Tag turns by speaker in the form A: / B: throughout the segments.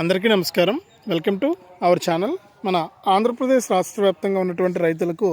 A: అందరికీ నమస్కారం. Welcome to our channel. మన ఆంధ్రప్రదేశ్ రాష్ట్ర వ్యాప్తంగా ఉన్నటువంటి రైతులకు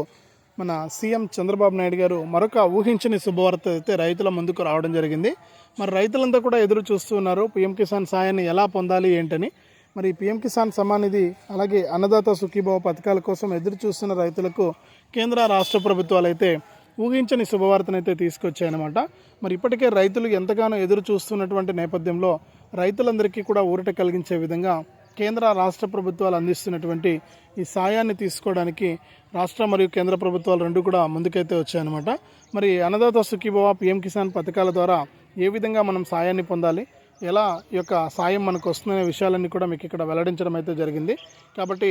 A: మన సీఎం చంద్రబాబు నాయుడు గారు మరొక ఊహించని శుభవార్త అయితే రైతుల ముందుకు రావడం జరిగింది. మరి రైతులంతా కూడా ఎదురు చూస్తున్నారు పీఎం కిసాన్ సాయాన్ని ఎలా పొందాలి ఏంటని. మరి పీఎం కిసాన్ సమాన్ నిధి అలాగే అన్నదాత సుఖీభావ పథకాల కోసం ఎదురు చూస్తున్న రైతులకు కేంద్ర రాష్ట్ర ప్రభుత్వాలు అయితే ఊహించని శుభవార్తనైతే తీసుకొచ్చాయన్నమాట. మరి ఇప్పటికే రైతులు ఎంతగానో ఎదురు చూస్తున్నటువంటి నేపథ్యంలో రైతులందరికీ కూడా ఊరట కలిగించే విధంగా కేంద్ర రాష్ట్ర ప్రభుత్వాలు అందిస్తున్నటువంటి ఈ సాయాన్ని తీసుకోవడానికి రాష్ట్ర మరియు కేంద్ర ప్రభుత్వాలు రెండు కూడా ముందుకైతే వచ్చాయన్నమాట. మరి అన్నదాత సుఖీభవ పిఎం కిసాన్ పథకాల ద్వారా ఏ విధంగా మనం సాయాన్ని పొందాలి? ఎలా ఈ యొక్క సాయం మనకు వస్తుందనే విషయాలన్నీ కూడా మీకు ఇక్కడ వెల్లడించడం అయితే జరిగింది. కాబట్టి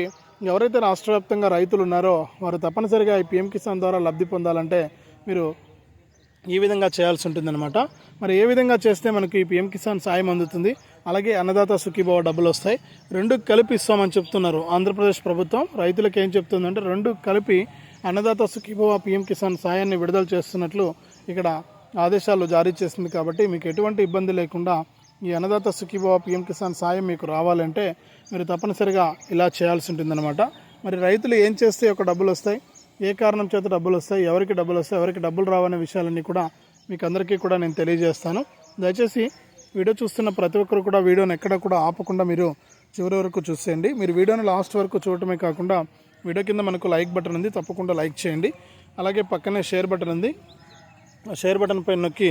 A: ఎవరైతే రాష్ట్ర వ్యాప్తంగా రైతులు ఉన్నారో వారు తప్పనిసరిగా ఈ పిఎం కిసాన్ ద్వారా లబ్ధి పొందాలంటే మీరు ఈ విధంగా చేయాల్సి ఉంటుందన్నమాట. మరి ఏ విధంగా చేస్తే మనకి ఈ పిఎం కిసాన్ సాయం అందుతుంది? అలాగే అన్నదాత సుఖీభావ డబ్బులు వస్తాయి. రెండు కలిపి ఇస్తామని చెప్తున్నారు ఆంధ్రప్రదేశ్ ప్రభుత్వం. రైతులకు ఏం చెప్తుందంటే రెండు కలిపి అన్నదాత సుఖీభావ పిఎం కిసాన్ సాయాన్ని విడుదల చేస్తున్నట్లు ఇక్కడ ఆదేశాలు జారీ చేసింది కాబట్టి మీకు ఎటువంటి ఇబ్బంది లేకుండా ఈ అన్నదాత సుఖీభావ పిఎం కిసాన్ సాయం మీకు రావాలంటే మీరు తప్పనిసరిగా ఇలా చేయాల్సి ఉంటుందన్నమాట. మరి రైతులు ఏం చేస్తే ఒక డబ్బులు వస్తాయి? ఏ కారణం చేత డబ్బులు వస్తాయి ఎవరికి డబ్బులు వస్తాయి ఎవరికి డబ్బులు రావనే విషయాలన్నీ కూడా మీకు అందరికీ కూడా నేను తెలియజేస్తాను. దయచేసి వీడియో చూస్తున్న ప్రతి ఒక్కరు కూడా వీడియోని ఎక్కడ కూడా ఆపకుండా మీరు చివరి వరకు చూసేయండి. మీరు వీడియోని లాస్ట్ వరకు చూడటమే కాకుండా వీడియో కింద మనకు లైక్ బటన్ ఉంది తప్పకుండా లైక్ చేయండి. అలాగే పక్కనే షేర్ బటన్ ఉంది. ఆ షేర్ బటన్ పైన నొక్కి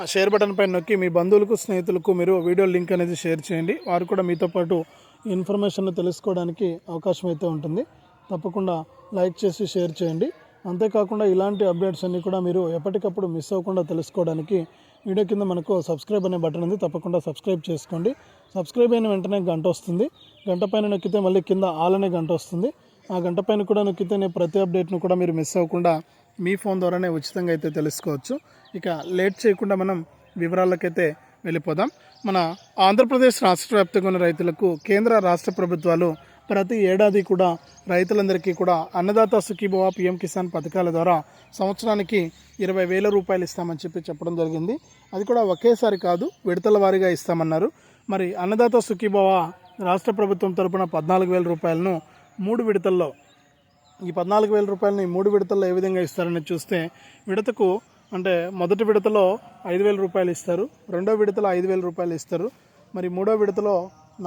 A: ఆ షేర్ బటన్ పైన నొక్కి మీ బంధువులకు స్నేహితులకు మీరు వీడియో లింక్ అనేది షేర్ చేయండి. వారు కూడా మీతో పాటు ఇన్ఫర్మేషన్ తెలుసుకోవడానికి అవకాశం అయితే ఉంటుంది. తప్పకుండా లైక్ చేసి షేర్ చేయండి. అంతేకాకుండా ఇలాంటి అప్డేట్స్ అన్నీ కూడా మీరు ఎప్పటికప్పుడు మిస్ అవ్వకుండా తెలుసుకోవడానికి వీడియో కింద మనకు సబ్స్క్రైబ్ అనే బటన్ ఉంది. తప్పకుండా సబ్స్క్రైబ్ చేసుకోండి. సబ్స్క్రైబ్ అయిన వెంటనే గంట వస్తుంది. గంట పైన నొక్కితే మళ్ళీ కింద ఆల్ అనే గంట వస్తుంది. ఆ గంట పైన కూడా నొక్కితే నేను ప్రతి అప్డేట్ను కూడా మీరు మిస్ అవ్వకుండా మీ ఫోన్ ద్వారానే ఉచితంగా అయితే తెలుసుకోవచ్చు. ఇక లేట్ చేయకుండా మనం వివరాలకైతే వెళ్ళిపోదాం. మన ఆంధ్రప్రదేశ్ రాష్ట్ర వ్యాప్తంగా ఉన్న రైతులకు కేంద్ర రాష్ట్ర ప్రభుత్వాలు ప్రతి ఏడాది కూడా రైతులందరికీ కూడా అన్నదాత సుఖీభవ పిఎం కిసాన్ పథకాల ద్వారా సంవత్సరానికి ఇరవై వేల రూపాయలు ఇస్తామని చెప్పి చెప్పడం జరిగింది. అది కూడా ఒకేసారి కాదు విడతల వారీగా ఇస్తామన్నారు. మరి అన్నదాత సుఖీభవ రాష్ట్ర ప్రభుత్వం తరపున పద్నాలుగు వేల రూపాయలను మూడు విడతల్లో ఈ పద్నాలుగు వేల రూపాయలని మూడు విడతల్లో ఏ విధంగా ఇస్తారని చూస్తే విడతకు అంటే మొదటి విడతలో ఐదు వేల రూపాయలు ఇస్తారు రెండో విడతలో ఐదు వేల రూపాయలు ఇస్తారు. మరి మూడో విడతలో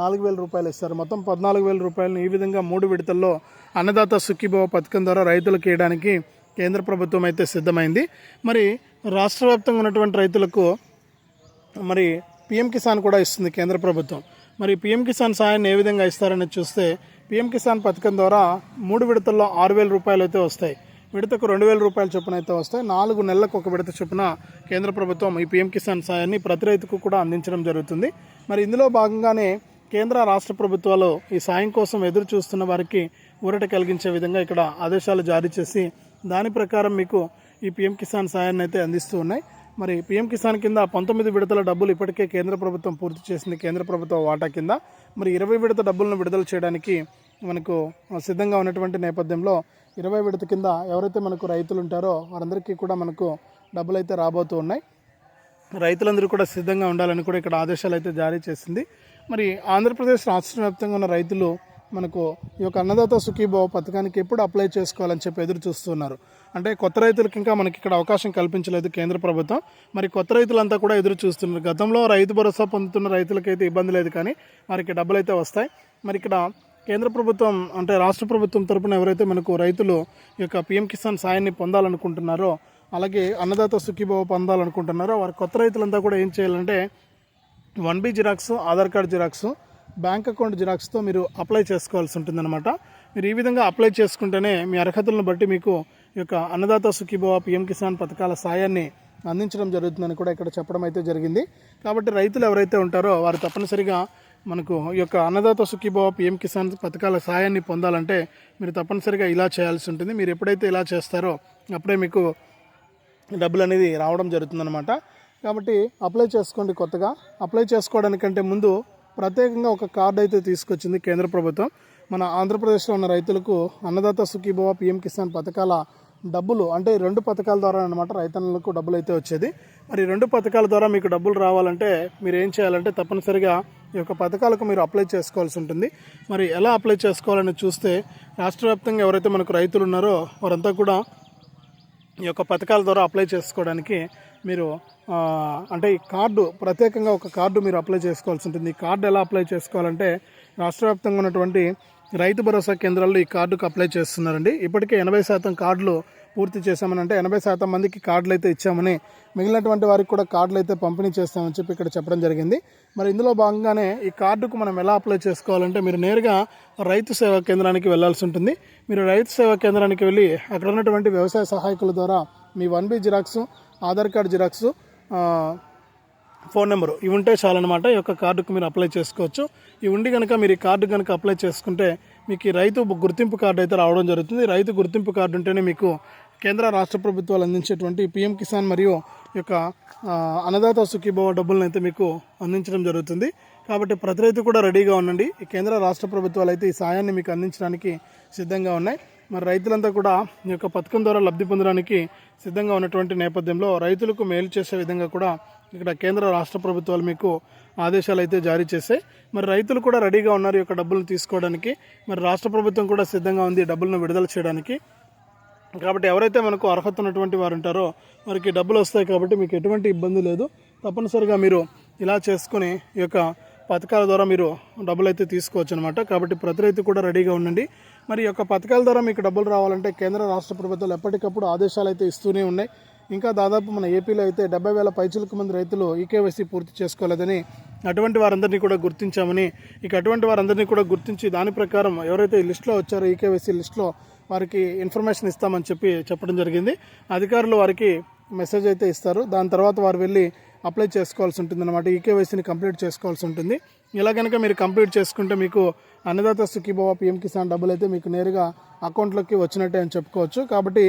A: నాలుగు వేల రూపాయలు ఇస్తారు. మొత్తం పద్నాలుగు వేల రూపాయలను ఈ విధంగా మూడు విడతల్లో అన్నదాత సుఖీభవ పథకం ద్వారా రైతులకు ఇవ్వడానికి కేంద్ర ప్రభుత్వం అయితే సిద్ధమైంది. మరి రాష్ట్ర వ్యాప్తంగా ఉన్నటువంటి రైతులకు మరి పిఎం కిసాన్ కూడా ఇస్తుంది కేంద్ర ప్రభుత్వం. మరి పిఎం కిసాన్ సాయాన్ని ఏ విధంగా ఇస్తారని చూస్తే పిఎం కిసాన్ పథకం ద్వారా మూడు విడతల్లో ఆరు వేల రూపాయలు అయితే వస్తాయి. విడతకు రెండు వేల రూపాయల చొప్పున అయితే వస్తాయి. నాలుగు నెలలకు ఒక విడత చొప్పున కేంద్ర ప్రభుత్వం ఈ పిఎం కిసాన్ సాయాన్ని ప్రతి రైతుకు కూడా అందించడం జరుగుతుంది. మరి ఇందులో భాగంగానే కేంద్ర రాష్ట్ర ప్రభుత్వాలు ఈ సాయం కోసం ఎదురు చూస్తున్న వారికి ఊరట కలిగించే విధంగా ఇక్కడ ఆదేశాలు జారీ చేసి దాని ప్రకారం మీకు ఈ పిఎం కిసాన్ సాయాన్ని అయితే అందిస్తూ ఉన్నాయి. మరి పిఎం కిసాన్ కింద పంతొమ్మిది విడతల డబ్బులు ఇప్పటికే కేంద్ర ప్రభుత్వం పూర్తి చేసింది. కేంద్ర ప్రభుత్వ వాటా కింద మరి ఇరవై విడత డబ్బులను విడుదల చేయడానికి మనకు సిద్ధంగా ఉన్నటువంటి నేపథ్యంలో ఇరవై విడత కింద ఎవరైతే మనకు రైతులు ఉంటారో వారందరికీ కూడా మనకు డబ్బులు అయితే రాబోతూ ఉన్నాయి. రైతులందరూ కూడా సిద్ధంగా ఉండాలని కూడా ఇక్కడ ఆదేశాలు అయితే జారీ చేసింది. మరి ఆంధ్రప్రదేశ్ రాష్ట్ర వ్యాప్తంగా ఉన్న రైతులు మనకు ఈ యొక్క అన్నదాత సుఖీభావ పథకానికి ఎప్పుడు అప్లై చేసుకోవాలని చెప్పి ఎదురు చూస్తున్నారు. అంటే కొత్త రైతులకు ఇంకా మనకి ఇక్కడ అవకాశం కల్పించలేదు కేంద్ర ప్రభుత్వం. మరి కొత్త రైతులంతా కూడా ఎదురు చూస్తున్నారు. గతంలో రైతు భరోసా పొందుతున్న రైతులకైతే ఇబ్బంది లేదు కానీ వారికి డబ్బులు అయితే వస్తాయి. మరి ఇక్కడ కేంద్ర ప్రభుత్వం అంటే రాష్ట్ర ప్రభుత్వం తరపున ఎవరైతే మనకు రైతులు ఈ యొక్క పిఎం కిసాన్ సాయాన్ని పొందాలనుకుంటున్నారో అలాగే అన్నదాత సుఖీభావ పొందాలనుకుంటున్నారో వారి కొత్త రైతులంతా కూడా ఏం చేయాలంటే one B xerox Aadhaar card xerox bank account జిరాక్స్తో మీరు అప్లై చేసుకోవాల్సి ఉంటుందన్నమాట. మీరు ఈ విధంగా అప్లై చేసుకుంటేనే మీ అర్హతలను బట్టి మీకు ఈ యొక్క అన్నదాత సుఖీభవ పిఎం కిసాన్ పథకాల సాయాన్ని అందించడం జరుగుతుందని కూడా ఇక్కడ చెప్పడం అయితే జరిగింది. కాబట్టి రైతులు ఎవరైతే ఉంటారో వారు తప్పనిసరిగా మనకు ఈ యొక్క అన్నదాత సుఖీభవ పిఎం కిసాన్ పథకాల సాయాన్ని పొందాలంటే మీరు తప్పనిసరిగా ఇలా చేయాల్సి ఉంటుంది. మీరు ఎప్పుడైతే ఇలా చేస్తారో అప్పుడే మీకు డబ్బులు అనేది రావడం జరుగుతుందన్నమాట. కాబట్టి అప్లై చేసుకోండి కొత్తగా. అప్లై చేసుకోవడానికంటే ముందు ప్రత్యేకంగా ఒక కార్డు అయితే తీసుకొచ్చింది కేంద్ర ప్రభుత్వం. మన ఆంధ్రప్రదేశ్లో ఉన్న రైతులకు అన్నదాత సుఖీభవ పిఎం కిసాన్ పథకాల డబ్బులు అంటే రెండు పథకాల ద్వారా అనమాట రైతన్నులకు డబ్బులు అయితే వచ్చేది. మరి రెండు పథకాల ద్వారా మీకు డబ్బులు రావాలంటే మీరు ఏం చేయాలంటే తప్పనిసరిగా ఈ యొక్క పథకాలకు మీరు అప్లై చేసుకోవాల్సి ఉంటుంది. మరి ఎలా అప్లై చేసుకోవాలని చూస్తే రాష్ట్ర వ్యాప్తంగా ఎవరైతే మనకు రైతులు ఉన్నారో వారంతా కూడా ఈ యొక్క పథకాల ద్వారా అప్లై చేసుకోవడానికి మీరు అంటే ఈ కార్డు ప్రత్యేకంగా ఒక కార్డు మీరు అప్లై చేసుకోవాల్సి ఉంటుంది. ఈ కార్డు ఎలా అప్లై చేసుకోవాలంటే రాష్ట్ర వ్యాప్తంగా ఉన్నటువంటి రైతు భరోసా కేంద్రాల్లో ఈ కార్డుకు అప్లై చేస్తున్నారండి. ఇప్పటికే ఎనభై శాతం కార్డులు పూర్తి చేశామని అంటే ఎనభై శాతం మందికి కార్డులు అయితే ఇచ్చామని మిగిలినటువంటి వారికి కూడా కార్డులు అయితే పంపిణీ చేస్తామని చెప్పి ఇక్కడ చెప్పడం జరిగింది. మరి ఇందులో భాగంగానే ఈ కార్డుకు మనం ఎలా అప్లై చేసుకోవాలంటే మీరు నేరుగా రైతు సేవా కేంద్రానికి వెళ్ళాల్సి ఉంటుంది. మీరు రైతు సేవా కేంద్రానికి వెళ్ళి అక్కడ ఉన్నటువంటి వ్యవసాయ సహాయకుల ద్వారా మీ one B xerox Aadhaar card xerox phone number. ఇవి ఉంటే చాలన్నమాట. ఈ యొక్క కార్డుకు మీరు అప్లై చేసుకోవచ్చు. ఇవి ఉండి కనుక మీరు ఈ కార్డు కనుక అప్లై చేసుకుంటే మీకు ఈ రైతు గుర్తింపు కార్డు అయితే రావడం జరుగుతుంది. రైతు గుర్తింపు కార్డు ఉంటేనే మీకు కేంద్ర రాష్ట్ర ప్రభుత్వాలు అందించేటువంటి పిఎం కిసాన్ మరియు ఈ యొక్క అన్నదాత సుఖీభవ డబ్బులను అయితే మీకు అందించడం జరుగుతుంది. కాబట్టి ప్రతి రైతు కూడా రెడీగా ఉండండి. ఈ కేంద్ర రాష్ట్ర ప్రభుత్వాలు అయితే ఈ సాయాన్ని మీకు అందించడానికి సిద్ధంగా ఉన్నాయి. మరి రైతులంతా కూడా ఈ యొక్క పథకం ద్వారా లబ్ధి పొందడానికి సిద్ధంగా ఉన్నటువంటి నేపథ్యంలో రైతులకు మేలు చేసే విధంగా కూడా ఇక్కడ కేంద్ర రాష్ట్ర ప్రభుత్వాలు మీకు ఆదేశాలు అయితే జారీ చేశాయి. మరి రైతులు కూడా రెడీగా ఉన్నారు ఈ యొక్క డబ్బులను తీసుకోవడానికి. మరి రాష్ట్ర ప్రభుత్వం కూడా సిద్ధంగా ఉంది డబ్బులను విడుదల చేయడానికి. కాబట్టి ఎవరైతే మనకు అర్హత ఉన్నటువంటి వారు ఉంటారో వారికి డబ్బులు వస్తాయి కాబట్టి మీకు ఎటువంటి ఇబ్బంది లేదు. తప్పనిసరిగా మీరు ఇలా చేసుకుని ఈ యొక్క పథకాల ద్వారా మీరు డబ్బులు అయితే తీసుకోవచ్చు అనమాట కాబట్టి ప్రతి రైతు కూడా రెడీగా ఉండండి. మరి ఈ యొక్క పథకాల ద్వారా మీకు డబ్బులు రావాలంటే కేంద్ర రాష్ట్ర ప్రభుత్వాలు ఎప్పటికప్పుడు ఆదేశాలు అయితే ఇస్తూనే ఉన్నాయి. ఇంకా దాదాపు మన ఏపీలో అయితే డెబ్బై వేల పైచులకు మంది రైతులు ఈకేవైసీ పూర్తి చేసుకోలేదని అటువంటి వారందరినీ కూడా గుర్తించామని ఇక అటువంటి వారందరినీ కూడా గుర్తించి దాని ప్రకారం ఎవరైతే లిస్టులో వచ్చారో ఈకేవైసీ లిస్టులో వారికి ఇన్ఫర్మేషన్ ఇస్తామని చెప్పి చెప్పడం జరిగింది. అధికారులు వారికి మెసేజ్ అయితే ఇస్తారు. దాని తర్వాత వారు వెళ్ళి అప్లై చేసుకోవాల్సి ఉంటుంది అనమాట ఈకేవైసీని కంప్లీట్ చేసుకోవాల్సి ఉంటుంది. ఇలా కనుక మీరు కంప్లీట్ చేసుకుంటే మీకు అన్నదాత సుఖీభవ పిఎం కిసాన్ డబ్బులు అయితే మీకు నేరుగా అకౌంట్లోకి వచ్చినట్టే అని చెప్పుకోవచ్చు. కాబట్టి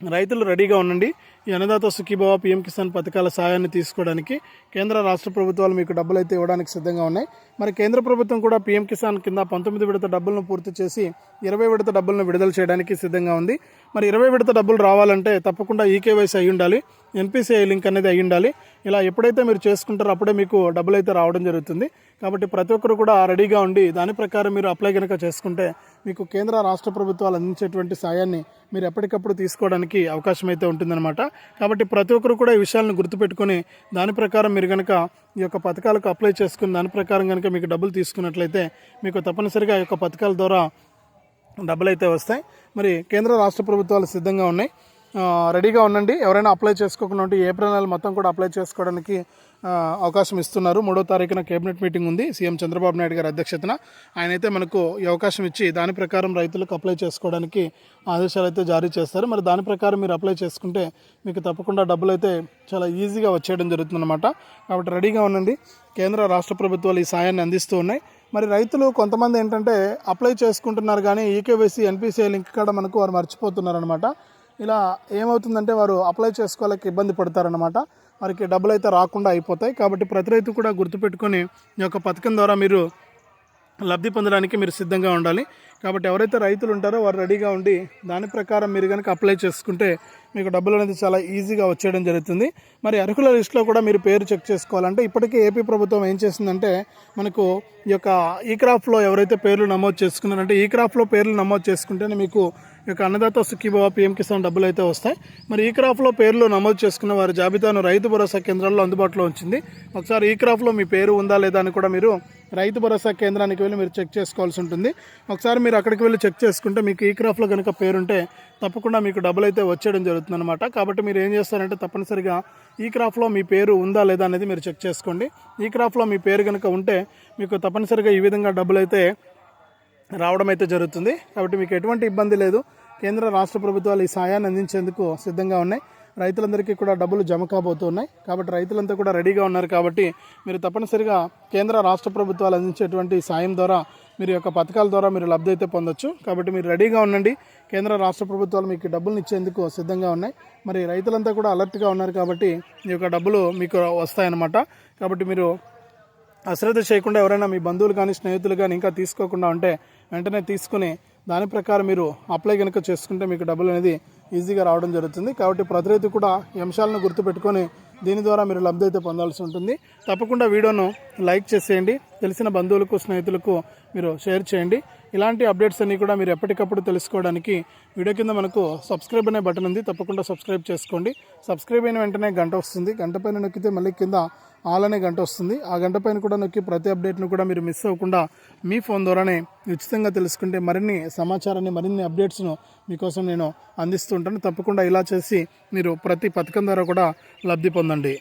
A: రైతులు రెడీగా ఉండండి. ఈ అన్నదాత సుఖీభవ పిఎం కిసాన్ పథకాల సాయాన్ని తీసుకోవడానికి కేంద్ర రాష్ట్ర ప్రభుత్వాలు మీకు డబ్బులు అయితే ఇవ్వడానికి సిద్ధంగా ఉన్నాయి. మరి కేంద్ర ప్రభుత్వం కూడా పిఎం కిసాన్ కింద పంతొమ్మిది విడత డబ్బులను పూర్తి చేసి ఇరవై విడత డబ్బులను విడుదల చేయడానికి సిద్ధంగా ఉంది. మరి ఇరవై విడత డబ్బులు రావాలంటే తప్పకుండా ఈకేవైసీ అయి ఉండాలి ఎన్పిసిఐ లింక్ అనేది అయి ఉండాలి. ఇలా ఎప్పుడైతే మీరు చేసుకుంటారో అప్పుడే మీకు డబ్బులు అయితే రావడం జరుగుతుంది. కాబట్టి ప్రతి ఒక్కరు కూడా రెడీగా ఉండి దాని ప్రకారం మీరు అప్లై కనుక చేసుకుంటే మీకు కేంద్ర రాష్ట్ర ప్రభుత్వాలు అందించేటువంటి సాయాన్ని మీరు ఎప్పటికప్పుడు తీసుకోవడానికి అవకాశం అయితే ఉంటుందన్నమాట. కాబట్టి ప్రతి ఒక్కరు కూడా ఈ విషయాలను గుర్తుపెట్టుకొని దాని ప్రకారం మీరు కనుక ఈ యొక్క పథకాలకు అప్లై చేసుకుని దాని ప్రకారం కనుక మీకు డబ్బులు తీసుకున్నట్లయితే మీకు తప్పనిసరిగా ఈ యొక్క పథకాల ద్వారా డబ్బులు అయితే వస్తాయి. మరి కేంద్ర రాష్ట్ర ప్రభుత్వాలు సిద్ధంగా ఉన్నాయి. రెడీగా ఉండండి. ఎవరైనా అప్లై చేసుకోకుండా ఉంటే ఏప్రిల్ నెల మొత్తం కూడా అప్లై చేసుకోవడానికి అవకాశం ఇస్తున్నారు. మూడో తారీఖున కేబినెట్ మీటింగ్ ఉంది. సీఎం చంద్రబాబు నాయుడు గారి అధ్యక్షతన. ఆయన అయితే మనకు ఈ అవకాశం ఇచ్చి దాని ప్రకారం రైతులకు అప్లై చేసుకోవడానికి ఆదేశాలు అయితే జారీ చేస్తారు. మరి దాని ప్రకారం మీరు అప్లై చేసుకుంటే మీకు తప్పకుండా డబ్బులు అయితే చాలా ఈజీగా వచ్చేయడం జరుగుతుందన్నమాట. కాబట్టి రెడీగా ఉండండి. కేంద్ర రాష్ట్ర ప్రభుత్వాలు ఈ సాయాన్ని అందిస్తూ ఉన్నాయి. మరి రైతులు కొంతమంది ఏంటంటే అప్లై చేసుకుంటున్నారు కానీ ఈకేవైసీ ఎన్పిసిఐ లింక్ కాడ మనకు వారు మర్చిపోతున్నారు అనమాట ఇలా ఏమవుతుందంటే వారు అప్లై చేసుకోవాలకి ఇబ్బంది పడతారనమాట వారికి డబ్బులు అయితే రాకుండా అయిపోతాయి. కాబట్టి ప్రతి రైతు కూడా గుర్తుపెట్టుకొని ఈ యొక్క పథకం ద్వారా మీరు లబ్ధి పొందడానికి మీరు సిద్ధంగా ఉండాలి. కాబట్టి ఎవరైతే రైతులు ఉంటారో వారు రెడీగా ఉండి దాని ప్రకారం మీరు కనుక అప్లై చేసుకుంటే మీకు డబ్బులు అనేది చాలా ఈజీగా వచ్చేయడం జరుగుతుంది. మరి అర్హుల లిస్టులో కూడా మీరు పేరు చెక్ చేసుకోవాలంటే ఇప్పటికే ఏపీ ప్రభుత్వం ఏం చేసిందంటే మనకు ఈ యొక్క ఈ క్రాఫ్ట్లో ఎవరైతే పేర్లు నమోదు చేసుకున్నారంటే ఈ క్రాఫ్ట్లో పేర్లు నమోదు చేసుకుంటేనే మీకు ఇక అన్నదాత సుఖీభావ పిఎం కిసాన్ డబ్బులు అయితే వస్తాయి. మరి ఈ క్రాఫ్లో పేర్లు నమోదు చేసుకున్న వారి జాబితాను రైతు భరోసా కేంద్రాల్లో అందుబాటులో ఉంచింది. ఒకసారి ఈ క్రాఫ్లో మీ పేరు ఉందా లేదా అని కూడా మీరు రైతు భరోసా కేంద్రానికి వెళ్ళి మీరు చెక్ చేసుకోవాల్సి ఉంటుంది. ఒకసారి మీరు అక్కడికి వెళ్ళి చెక్ చేసుకుంటే మీకు ఈ క్రాఫ్లో కనుక పేరుంటే తప్పకుండా మీకు డబ్బులు అయితే వచ్చేయడం జరుగుతుంది అనమాట కాబట్టి మీరు ఏం చేస్తారంటే తప్పనిసరిగా ఈ క్రాఫ్లో మీ పేరు ఉందా లేదా అనేది మీరు చెక్ చేసుకోండి. ఈ క్రాఫ్లో మీ పేరు కనుక ఉంటే మీకు తప్పనిసరిగా ఈ విధంగా డబ్బులు అయితే రావడం అయితే జరుగుతుంది. కాబట్టి మీకు ఎటువంటి ఇబ్బంది లేదు. కేంద్ర రాష్ట్ర ప్రభుత్వాలు ఈ సాయాన్ని అందించేందుకు సిద్ధంగా ఉన్నాయి. రైతులందరికీ కూడా డబ్బులు జమ కాబోతున్నాయి కాబట్టి రైతులంతా కూడా రెడీగా ఉన్నారు. కాబట్టి మీరు తప్పనిసరిగా కేంద్ర రాష్ట్ర ప్రభుత్వాలు అందించేటువంటి సాయం ద్వారా మీరు యొక్క పథకాల ద్వారా మీరు లబ్ధి అయితే పొందొచ్చు. కాబట్టి మీరు రెడీగా ఉండండి. కేంద్ర రాష్ట్ర ప్రభుత్వాలు మీకు డబ్బులు ఇచ్చేందుకు సిద్ధంగా ఉన్నాయి. మరి రైతులంతా కూడా అలర్ట్గా ఉన్నారు. కాబట్టి ఈ యొక్క డబ్బులు మీకు వస్తాయన్నమాట. కాబట్టి మీరు అశ్రద్ధ చేయకుండా ఎవరైనా మీ బంధువులు కానీ స్నేహితులు కానీ ఇంకా తీసుకోకుండా ఉంటే వెంటనే తీసుకుని దాని ప్రకారం మీరు అప్లై కనుక చేసుకుంటే మీకు డబ్బులు అనేది ఈజీగా రావడం జరుగుతుంది. కాబట్టి ప్రతి రైతు కూడా ఈ అంశాలను గుర్తుపెట్టుకొని దీని ద్వారా మీరు లబ్ధి అయితే పొందాల్సి ఉంటుంది. తప్పకుండా వీడియోను లైక్ చేసేయండి. తెలిసిన బంధువులకు స్నేహితులకు మీరు షేర్ చేయండి. ఇలాంటి అప్డేట్స్ అన్నీ కూడా మీరు ఎప్పటికప్పుడు తెలుసుకోవడానికి వీడియో కింద మనకు సబ్స్క్రైబ్ అనే బటన్ ఉంది. తప్పకుండా సబ్స్క్రైబ్ చేసుకోండి. సబ్స్క్రైబ్ అయిన వెంటనే గంట వస్తుంది. గంట పైన నొక్కితే మళ్ళీ కింద ఆల్ అనే గంట వస్తుంది. ఆ గంట పైన కూడా నొక్కి ప్రతి అప్డేట్ను కూడా మీరు మిస్ అవ్వకుండా మీ ఫోన్ ద్వారానే ఉచితంగా తెలుసుకుంటే మరిన్ని సమాచారాన్ని మరిన్ని అప్డేట్స్ను మీకోసం నేను అందిస్తూ ఉంటాను. తప్పకుండా ఇలా చేసి మీరు ప్రతి పథకం ద్వారా కూడా లబ్ధి పొందండి.